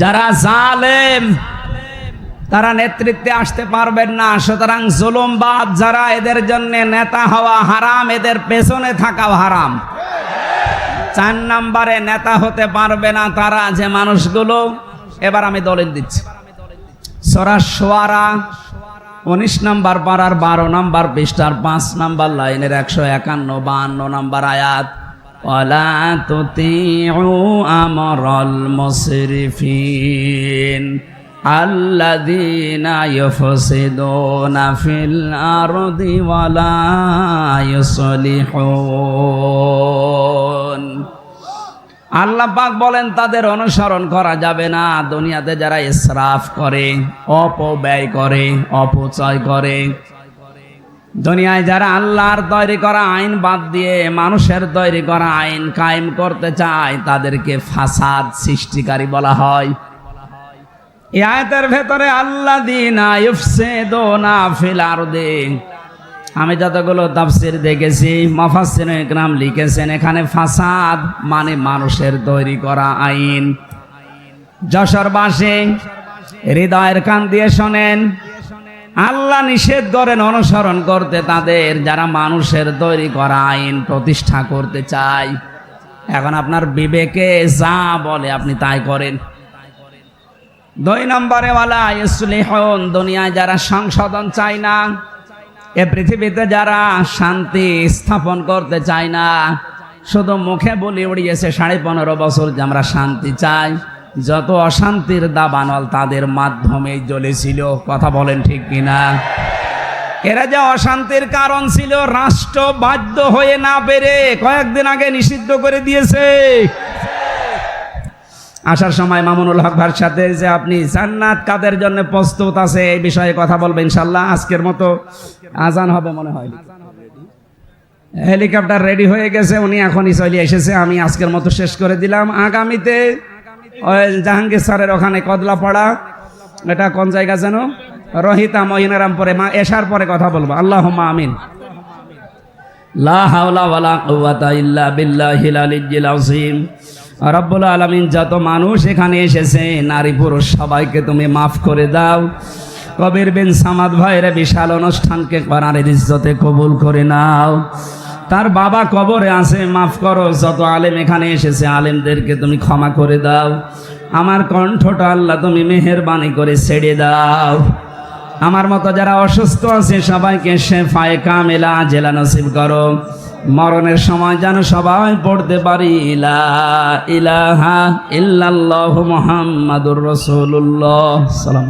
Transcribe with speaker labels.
Speaker 1: যারা জালেম, তারা নেতৃত্বে আসতে পারবেন না। সুতরাং জুলুমবাদ যারা এদের জন্য নেতা হওয়া হারাম, এদের পেছনে থাকাও হারাম। চার নাম্বারে নেতা হতে পারবে না তারা, যে মানুষগুলো, এবার আমি দলিল দিচ্ছি। সরা সোয়ারা, উনিশ নাম্বার পাড়ার বারো নাম্বার পৃষ্ঠার পাঁচ নাম্বার লাইনের একশো একান্ন, বাহান্ন নাম্বার আয়াত। ওয়ালা তুতিউ আমরাল মুসরিফিন আল্লাযীনা ইউফসিদুনা ফিল আরদি ওয়ালা ইউসলিহুন। আল্লাহ পাক বলেন, তাদের অনুসরণ করা যাবে না। দুনিয়াতে যারা ইসরাফ করে, অপব্যয় করে, অপচয় করে দুনিয়ায় যারা আল্লাহর তৈরি করা আইন বাদ দিয়ে মানুষের তৈরি করা আইন কায়েম করতে চায়, তাদেরকে ফাসাদ সৃষ্টিকারী বলা হয়। এই ভেতরে আল্লাহ দিনা আমি যতগুলো তাফসির দেখেছি মাফাসির একরাম লিখেছেন, এখানে ফাসাদ মানে মানুষের তৈরি করা আইন। যশোরবাসী হৃদয়ের কান দিয়ে শোনেন। আল্লাহ নিষেধ করেন, অনুসরণ করতে তাদের। যারা মানুষের তৈরি করা আইন প্রতিষ্ঠা করতে চায়, এখন আপনার বিবেকে যা বলে আপনি তাই করেন। দুই নম্বরে ওয়ালা ইসলিহন, দুনিয়ায় যারা সংশোধন চায় না, এ পৃথিবীতে যারা শান্তি স্থাপন করতে চায় না, শুধু মুখে বলি উড়িয়েছে, সাড়ে পনেরো বছর যে আমরা শান্তি চাই। যত অশান্তির দাবানল তাদের মাধ্যমেই জ্বলেছিল। কথা বলেন ঠিক কিনা? এরা যে অশান্তির কারণ ছিল, রাষ্ট্র বাধ্য হয়ে না পেরে কয়েকদিন আগে নিষিদ্ধ করে দিয়েছে। আসার সময় মামুনুল হক ভার সাথে যে আপনি জান্নাত কাদের জন্য প্রস্তুত আছে, এই বিষয়ে কথা বলবেন ইনশাল্লাহ আজকের মতো আজান হবে মনে হয়। হেলিকপ্টার রেডি হয়ে গেছে, উনি এখনই চলে এসেছে। আমি আজকের মতো শেষ করে দিলাম। আগামীতে জাহাঙ্গীর স্যারের ওখানে কদলাপাড়া, এটা কোন জায়গা যেন? রহিতা মহিনারাম পরে মা এসার পরে কথা বলব। আল্লাহ আমিন। রব্বুল আলামিন যত মানুষ এখানে এসেছে, নারী পুরুষ সবাইকে তুমি মাফ করে দাও। কবির বিন সামাদ ভাইয়ের বিশাল অনুষ্ঠানকে কোরআনের ইজ্জতে কবুল করে নাও। তার বাবা কবরে আছে, মাফ করো, যত আলেম এখানে এসেছে, আলেমদেরকে তুমি ক্ষমা করে দাও। আমার কণ্ঠটা আল্লাহ তুমি মেহেরবানি করে ছেড়ে দাও। আমার মতো যারা অসুস্থ আছে, সবাইকে শেফায়ে কামেলা, জেলা নসিব করো। মরণের সময় যেন সবাই পড়তে পারি ইলা ইলাহা ইল্লাল্লাহু মুহাম্মাদুর রাসূলুল্লাহ। সালাম